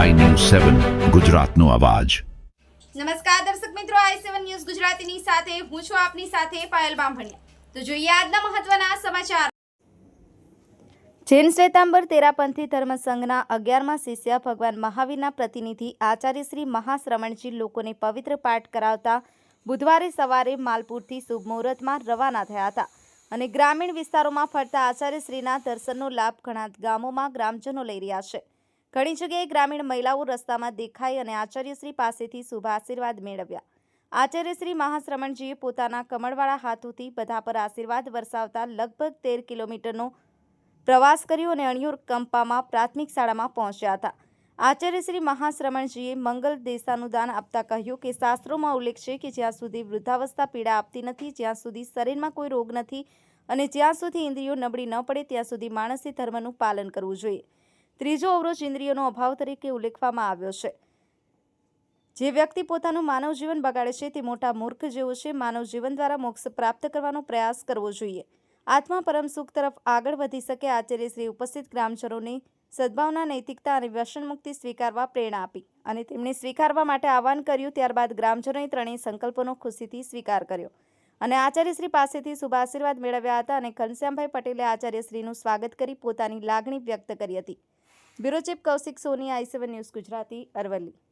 સેવન ગુજરાતનો અવાજ. નમસ્કાર દર્શક મિત્રો આઈ સેવન ન્યૂઝ ગુજરાતીની સાથે હું છું આપની સાથે પાયલ બામભણિયા. તો જોઈએ આજના મહત્વના સમાચાર. જૈન શ્વેતાંબર તેરાપંથી ધર્મ સંઘના અગિયારમાં શિષ્ય ભગવાન મહાવીરના પ્રતિનિધિ આચાર્ય શ્રી મહાશ્રમણજી લોકોને પવિત્ર પાઠ કરાવતા બુધવારે સવારે માલપુરથી શુભ મુહૂર્તમાં રવાના થયા હતા અને ગ્રામીણ વિસ્તારોમાં ફરતા આચાર્ય શ્રીના દર્શનનો લાભ ઘણા ગામોમાં ગ્રામજનો લઈ રહ્યા છે. ઘણી જગ્યાએ ગ્રામીણ મહિલાઓ રસ્તામાં દેખાઈ અને આચાર્યશ્રી પાસેથી શુભ આશીર્વાદ મેળવ્યા. આચાર્યશ્રી મહાશ્રમણજીએ પોતાના કમળવાળા હાથોથી બધા પર આશીર્વાદ વરસાવતા લગભગ તેર કિલોમીટરનો પ્રવાસ કર્યો અને અણિયોર કંપામાં પ્રાથમિક શાળામાં પહોંચ્યા હતા. આચાર્યશ્રી મહાશ્રમણજીએ મંગલ દેશાનું દાન આપતા કહ્યું કે શાસ્ત્રોમાં ઉલ્લેખ છે કે જ્યાં સુધી વૃદ્ધાવસ્થા પીડા આપતી નથી, જ્યાં સુધી શરીરમાં કોઈ રોગ નથી અને જ્યાં સુધી ઇન્દ્રિયો નબળી ન પડે, ત્યાં સુધી માણસે ધર્મનું પાલન કરવું જોઈએ. ત્રીજો અવરોધ ઇન્દ્રિયોનો અભાવ તરીકે ઉલ્લેખવામાં આવ્યો છે. જે વ્યક્તિ પોતાનું માનવ જીવન બગાડે છે, તે મોટા મૂર્ખ જેવો છે. માનવ જીવન દ્વારા મોક્ષ પ્રાપ્ત કરવાનો પ્રયાસ કરવો જોઈએ. આત્મા પરમ સુખ તરફ આગળ વધી શકે, આચાર્ય શ્રી ઉપસ્થિત ગ્રામજનોને સદભાવના, નૈતિકતા અને વ્યસન મુક્તિ સ્વીકારવા પ્રેરણા આપી અને તેમણે સ્વીકારવા માટે આહવાન કર્યું. ત્યારબાદ ગ્રામજનોએ ત્રણેય સંકલ્પોનો ખુશીથી સ્વીકાર કર્યો અને આચાર્યશ્રી પાસેથી શુભ આશીર્વાદ મેળવ્યા હતા અને ઘનશ્યામભાઈ પટેલે આચાર્યશ્રીનું સ્વાગત કરી પોતાની લાગણી વ્યક્ત કરી હતી. Bureau chief Kaushik Soni I seven news Gujarati Aravalli.